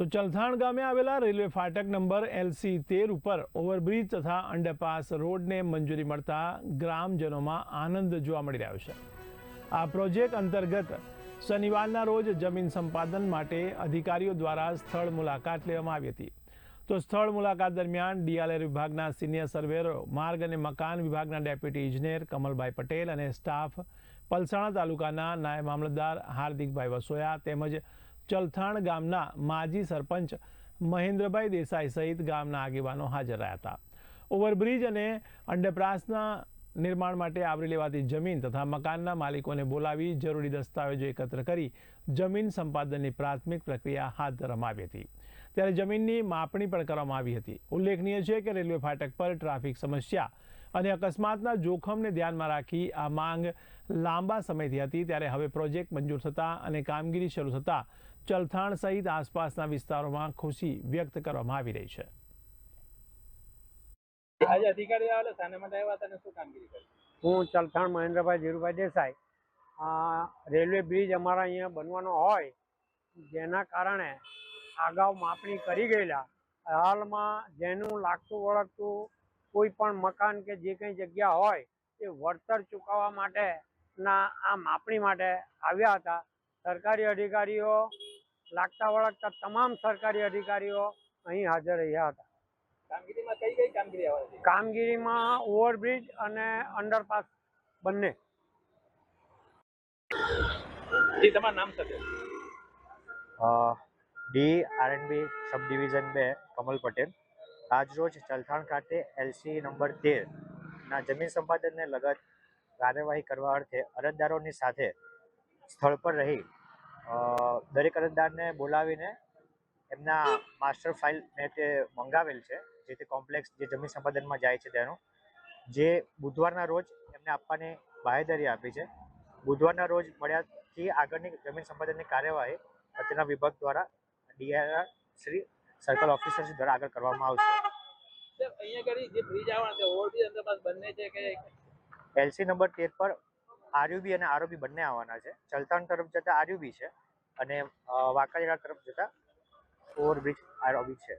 તો ચલથાણ ગામે આવેલા રેલવે ફાટક નંબર એલસી તેર ઉપર ઓવરબ્રિજ તથા અંડરપાસ રોડને મંજૂરી મળતા ગ્રામજનોમાં આનંદ જોવા મળી રહ્યો છે. આ પ્રોજેક્ટ અંતર્ગત શનિવારના રોજ જમીન સંપાદન માટે અધિકારીઓ દ્વારા સ્થળ મુલાકાત લેવામાં આવી હતી. તો સ્થળ મુલાકાત દરમિયાન ડીઆરએલ વિભાગના સિનિયર સર્વેરો માર્ગ અને મકાન વિભાગના ડેપ્યુટી ઇજનેર કમલભાઈ પટેલ અને સ્ટાફ પલસાણા તાલુકાના નાયબ મામલતદાર હાર્દિકભાઈ વસોયા તેમજ ચલથાણ ગામના માજી સરપંચ મહેન્દ્રભાઈ દેસાઈ સહિત ગામના આગેવાનો હાજર રહ્યા હતા. ઓવરબ્રિજ અને અંડરપાસના નિર્માણ માટે આવરી લેવાતી જમીન તથા મકાનના માલિકોને બોલાવી જરૂરી દસ્તાવેજો એકત્ર કરી જમીન સંપાદનની પ્રાથમિક પ્રક્રિયા હાથ ધરવામાં આવી હતી. ત્યારે જમીનની માપણી પણ કરવામાં આવી હતી. ઉલ્લેખનીય છે કે રેલવે ફાટક પર ટ્રાફિક સમસ્યા અને અકસ્માતના જોખમને ધ્યાનમાં રાખી આ માંગ લાંબા સમયથી હતી. ત્યારે હવે પ્રોજેક્ટ મંજૂર થતાં અને કામગીરી શરૂ થતાં ચલથાણ સહિત આસપાસના વિસ્તારોમાં ખુશી વ્યક્ત કરવામાં આવી રહી છે. આજે અધિકારી આવેલા શાના માટે આવ્યા હતા અને શું કામગીરી કરી? હું ચલથાણ મહેન્દ્રભાઈ ધીરુભાઈ દેસાઈ. આ રેલવે બ્રિજ અમારા અહીંયા બનવાનો હોય જેના કારણે અગાઉ માપણી કરી ગયેલા. હાલમાં જેનું લાગતું વળગતું કોઈ પણ મકાન કે જે કંઈ જગ્યા હોય એ વળતર ચૂકવવા માટેના આ માપણી માટે આવ્યા હતા. સરકારી અધિકારીઓ લાગતા વળગતા તમામ સરકારી અધિકારીઓ અહીં હાજર રહ્યા હતા. કામગીરીમાં કઈ કઈ કામગીરી આવે કામગીરીમાં ઓવરબ્રિજ અને અંડરપાસ બંને. તમારું નામ સાથે D R and B sub division બે કમલ પટેલ. આજરોજ ચલથાણ ખાતે એલસી નંબર તેર ના જમીન સંપાદનને લગત કાર્યવાહી કરવા અર્થે અરજદારોની સાથે સ્થળ પર રહી દરેક અરજદારને બોલાવીને એમના માસ્ટર ફાઇલ મેં તે મંગાવેલ છે, જે તે કોમ્પ્લેક્સ જે જમીન સંપાદનમાં જાય છે તેનું, જે બુધવારના રોજ એમને આપવાની બાહેધરી આપી છે. બુધવારના રોજ મળ્યાથી આગળની જમીન સંપાદનની કાર્યવાહી અત્યારના વિભાગ દ્વારા ડીઆરઆર શ્રી સર્કલ ઓફિસર દ્વારા આગળ કરવામાં આવશે. એલસી નંબર તેર પર આરયુબી અને આરઓબી બંને આવવાના છે. ચલતાણ તરફ જતા આરયુબી છે અને અ, તરફ જતા ઓવરબ્રિજ આરઓબી છે.